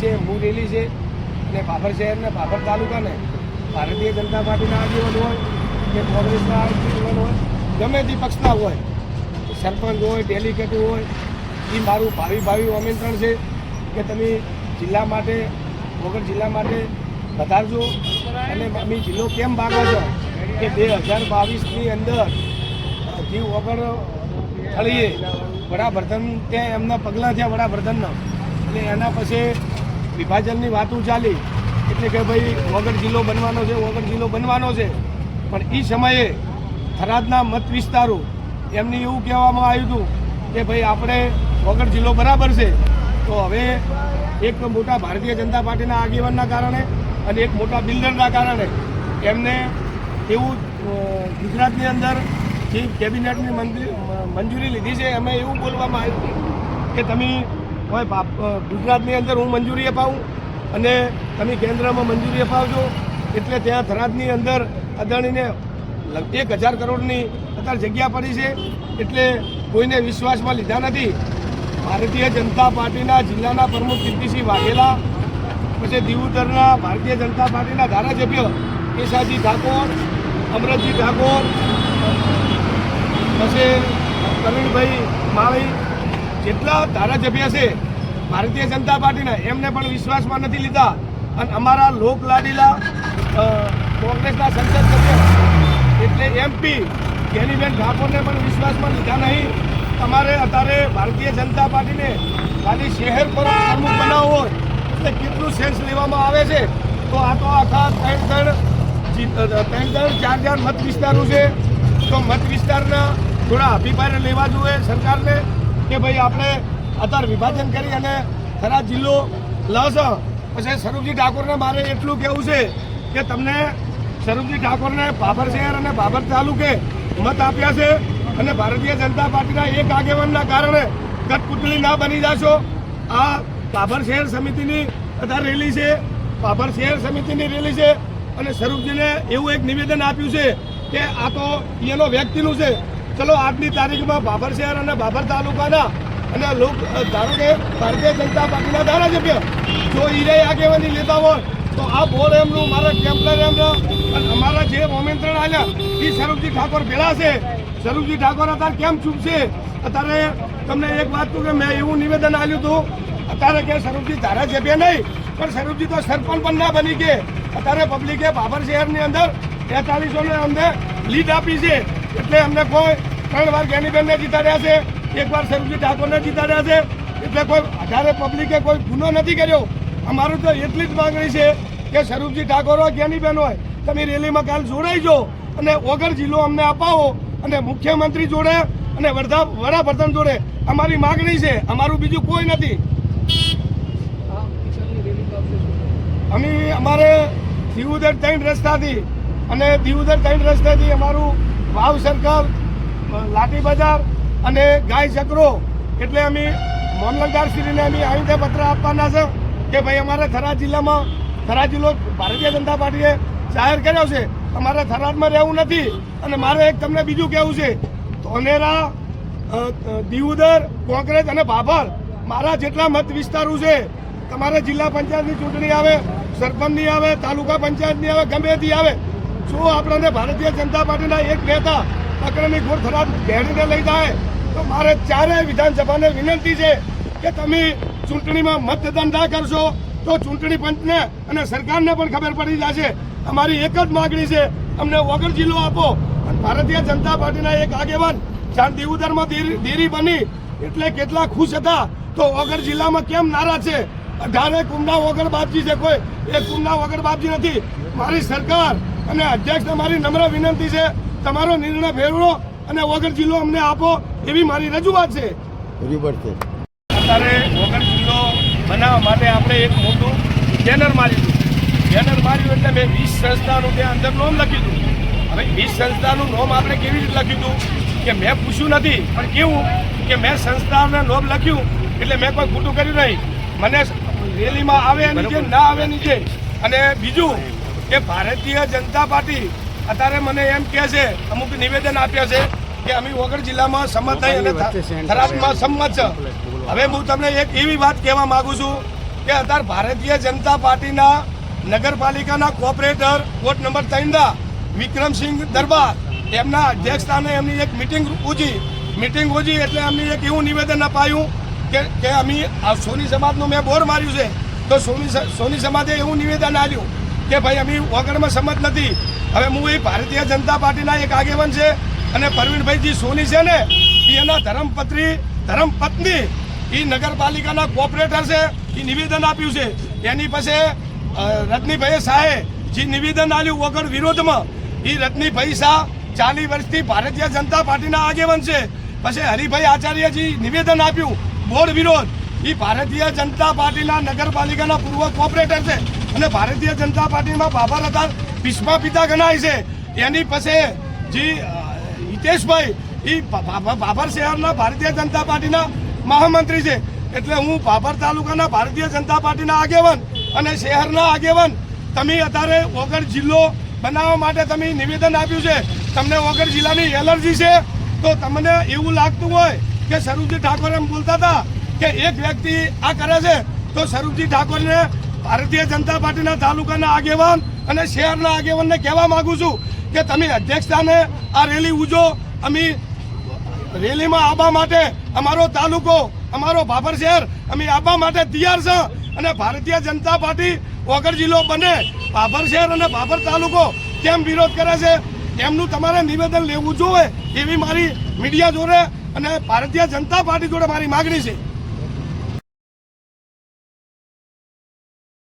છે, હું છે અને ભાભર શહેરને ભાભર તાલુકાને ભારતીય જનતા પાર્ટીના આગેવાન હોય કે કોંગ્રેસના આગેવાન હોય, ગમે તે પક્ષના હોય, સરપંચ હોય ડેલિગેટ હોય, એ મારું ભાવિ ભાવિ આમંત્રણ છે કે તમે જિલ્લા માટે, વગર જિલ્લા માટે વધારજો અને અમે જિલ્લો કેમ ભાગો છો કે બે હજાર બાવીસની અંદર જીવ વગર થળીએ વડાપ્રધાન ત્યાં એમના પગલાં થયા વડાપ્રધાનના. એટલે એના પછી વિભાજનની વાતો ચાલી એટલે કે ભાઈ વગર જિલ્લો બનવાનો છે, વગર જિલ્લો બનવાનો છે. પણ એ સમયે થરાદના મત વિસ્તારો, એમને એવું કહેવામાં આવ્યું હતું કે ભાઈ આપણે વગર જિલ્લો બરાબર છે, તો હવે એક મોટા ભારતીય જનતા પાર્ટીના આગેવાનના કારણે અને એક મોટા બિલ્ડરના કારણે એમને એવું ગુજરાતની અંદર જે કેબિનેટની મંજૂરી લીધી છે. એમાં એવું બોલવામાં આવ્યું કે તમે હોય ગુજરાતની અંદર હું મંજૂરી અપાવું અને તમે કેન્દ્રમાં મંજૂરી અપાવજો. એટલે ત્યાં થરાદની અંદર અદાણીને એક હજાર કરોડની અત્યારે જગ્યા પડી છે. એટલે કોઈને વિશ્વાસમાં લીધા નથી. ભારતીય જનતા પાર્ટીના જિલ્લાના પ્રમુખ કીર્તિસિંહ વાઘેલા, પછી દીવુદરના ભારતીય જનતા પાર્ટીના ધારાસભ્ય કેશાજી ઠાકોર, અમરતજી ઠાકોર, પછી પ્રવીણભાઈ માળી જેટલા ધારાસભ્ય છે, ભારતીય જનતા પાર્ટીના એમને પણ વિશ્વાસમાં નથી લીધા. અને અમારા લોકલાડીલા લાડીલા કોંગ્રેસના સંસદ સભ્ય એટલે એમપી ગેનીબેન ઠાકોરને પણ વિશ્વાસમાં લીધા નહીં. તમારે અત્યારે ભારતીય જનતા પાર્ટીને ખાલી શહેર પર પ્રમુખ બનાવવો હોય, એટલે કેટલું સેન્સ લેવામાં આવે છે? તો આ તો આખા ત્રણ ત્રણ ત્રણ ત્રણ, ચાર ચાર મત વિસ્તારો છે. તો મત વિસ્તારના થોડા અભિપ્રાય લેવા જોઈએ સરકારને. કે ભાઈ આપણે અત્યારે વિભાજન કરી અને ખરા જિલ્લો લસ. પછી સ્વરૂપજી ઠાકોરને મારે એટલું કહેવું છે કે તમને સ્વરૂપજી ઠાકોરને બાબર શહેર અને બાબર તાલુકે મત આપ્યા છે અને ભારતીય જનતા પાર્ટીના એક આગેવાનના કારણે કટપુતળી ના બની જશો. આ બાબર શહેર સમિતિની અત્યારે રેલી છે. બાબર શહેર સમિતિની રેલી છે અને સ્વરૂપજીને એવું એક નિવેદન આપ્યું છે કે આ તો એનો વ્યક્તિનું છે. ચલો, આજની તારીખમાં બાબર શહેર અને બાબર તાલુકાના અને લોક ધારો કે ભારતીય જનતા પાર્ટીના ધારાસભ્ય જો ઈરે આગેવાની લેતા હોય, તો આ બોલ એમનું, મારા કેમ્પલર એમનો, અને અમારા જે મોમેન્ટ્રણ આવ્યા એ સ્વરૂપજી ઠાકોર ભેળા છે. સ્વરૂપજી ઠાકોર અત્યારે કેમ ચૂપ અત્યારે તમને એક વાત કહું કે મેં એવું નિવેદન આપ્યું હતું, અત્યારે કે સ્વરૂપજી ધારાસભ્ય નહીં, પણ સ્વરૂપજી તો સરપંચ પણ ના બની કે, અત્યારે પબ્લિકે બાબર શહેરની અંદર તેતાલીસો ને અમને લીડ આપી છે. એટલે અમને કોઈ ત્રણ વાર જ્ઞાનીબેનને જીતાડ્યા છે, એક વાર સ્વરૂપજી ઠાકોરને જીતાડ્યા છે, એટલે કોઈ વધારે પબ્લિકે કોઈ ગુનો નથી કર્યો. અમારું તો એટલી જ માંગણી છે કે સ્વરૂપજી ઠાકોર હોય જ્ઞાનીબેન હોય, તમે રેલીમાં કાલ જોડાઈજો અને ઓગર જિલ્લો અમને અપાવો અને મુખ્યમંત્રી જોડે અને વડા વડાપ્રધાન જોડે. અમારી માગણી છે, અમારું બીજું કોઈ નથી. અમે અમારે દીવુદર ત્રણ રસ્તાથી અને દીવુદર ત્રણ રસ્તાથી અમારું વાવ સર્કલ લાઠી બજાર અને ગાય ચક્રો. એટલે અમે મામલતદારશ્રીને અમે અહીં પત્ર આપવાના છે કે ભાઈ અમારે થરાદ જિલ્લામાં, થરાદ જિલ્લો ભારતીય જનતા પાર્ટીએ જાહેર કર્યો છે. અમારે થરાદમાં રહેવું નથી અને મારે એક તમને બીજું કહેવું છે. ધોનેરા દીવુદર કોંગ્રેસ અને ભાભર મારા જેટલા મત વિસ્તારો છે. તમારે જિલ્લા પંચાયતની ચૂંટણી આવે, સરપંચની આવે, તાલુકા પંચાયતની આવે, ગમે તે આવે જો આપણને ભારતીય જનતા પાર્ટીના એક નેતા અગ્રણી ગોળ થરાદ ઘેડીને લઈ જાય, તો મારે ચારેય વિધાનસભાને વિનંતી છે કે તમે ચૂંટણીમાં મતદાન ના કરશો, તો ચૂંટણી પંચને અને સરકારને પણ ખબર પડી જશે. અમારી એક જ માગણી છે, અમને વગર જિલ્લો આપો. ભારતીય જનતા પાર્ટીના એક આગેવાન જાણ દીવુદરમાં દેરી દેરી બની, એટલે કેટલા ખુશ હતા. તો વગર જિલ્લામાં કેમ નારાજ છે? અઢારે કુંડા વગર બાપજી છે કોઈ. એ કુંડા વગર બાપજી નથી. મારી સરકાર અને અધ્યક્ષને મારી નમ્ર વિનંતી છે તમારો નિર્ણય ફેરવો અને વગર જિલ્લો અમને આપો એવી મારી રજૂઆત છે. અત્યારે વગર જિલ્લો બનાવવા માટે આપણે એક મોટું બેનર માર્યું બેનર માર્યું એટલે મેં વીસ સંસ્થાનું ત્યાં અંદર નોમ લખ્યું દીધું હવે વીસ સંસ્થાનું નોમ આપણે કેવી રીતે લખ્યું હતું કે મેં પૂછ્યું નથી પણ કેવું કે મેં સંસ્થાને નોમ લખ્યું એટલે મેં કોઈ ખોટું કર્યું નહીં. મને રેલીમાં આવે એની ના આવે છે અને બીજું કે ભારતીય જનતા પાર્ટી અત્યારે મને એમ કહે છે અમુક નિવેદન આપ્યા છે કે અમે વગર જિલ્લામાં સંમત થઈ અને થરાદમાં સંમત છે. હવે હું તમને એક એવી વાત કહેવા માગું છું કે અત્યારે ભારતીય જનતા પાર્ટીના નગરપાલિકાના કોર્પોરેટર વોર્ડ નંબર ત્રણના વિક્રમસિંહ દરબાર એમના અધ્યક્ષસ્થાને એમની એક મિટિંગ ઉજી મિટિંગ ઉજી એટલે એમની એક એવું નિવેદન અપાયું કે કે અમે આ સોની સમાજનું મેં બોર માર્યું છે. તો સોની સોની સમાજે એવું નિવેદન આપ્યું કે ભાઈ, અમે વગરમાં સમજ નથી. હવે હું એ ભારતીય જનતા પાર્ટીના એક આગેવાન છે અને પરવીનભાઈજી સોની છે ને એના ધર્મપત્રી ધર્મપત્ની, એ નગરપાલિકાના કોર્પોરેટર છે, એ નિવેદન આપ્યું છે. એની પાસે રજનીભાઈ શાહે જે નિવેદન આપ્યું વગર વિરોધમાં, એ રત્નીભાઈ શાહ ચાલી વર્ષથી ભારતીય જનતા પાર્ટીના આગેવાન છે. પછી હરિભાઈ આચાર્યજી નિવેદન આપ્યું, બોર્ડ વિરોધ. એ ભારતીય જનતા પાર્ટીના નગરપાલિકાના પૂર્વ કોર્પોરેટર છે. અને ભારતીય જનતા પાર્ટીમાં બાબર હતા, ભીષ્મા પિતા ગણાય છે. એની પાસે જે હિતેશભાઈ એ બાબર શહેરના ભારતીય જનતા પાર્ટીના મહામંત્રી છે. એટલે હું બાબર તાલુકાના ભારતીય જનતા પાર્ટીના આગેવાન અને શહેરના આગેવાન. તમે અત્યારે વગર જિલ્લો બનાવવા માટે તમે નિવેદન આપ્યું છે. તમને વગર જિલ્લાની એલર્જી છે. તો તમને એવું લાગતું હોય કે સરુજી ઠાકોર એમ બોલતા હતા કે એક વ્યક્તિ આ કરે છે, તો સ્વરૂપજી ઠાકોરને ભારતીય જનતા પાર્ટીના તાલુકાના આગેવાન અને શહેરના આગેવાનને કહેવા માગું છું કે તમે અધ્યક્ષતાને આ રેલી ઉજો. અમે રેલીમાં આવવા માટે અમારો તાલુકો, અમારો ભાભર શહેર, અમે આવવા માટે તૈયાર છે અને ભારતીય જનતા પાર્ટી વગર જિલ્લો બને. ભાભર શહેર અને ભાભર તાલુકો કેમ વિરોધ કરે છે? એમનું તમારે નિવેદન લેવું જોઈએ એવી મારી મીડિયા જોડે અને ભારતીય જનતા પાર્ટી જોડે મારી માગણી છે.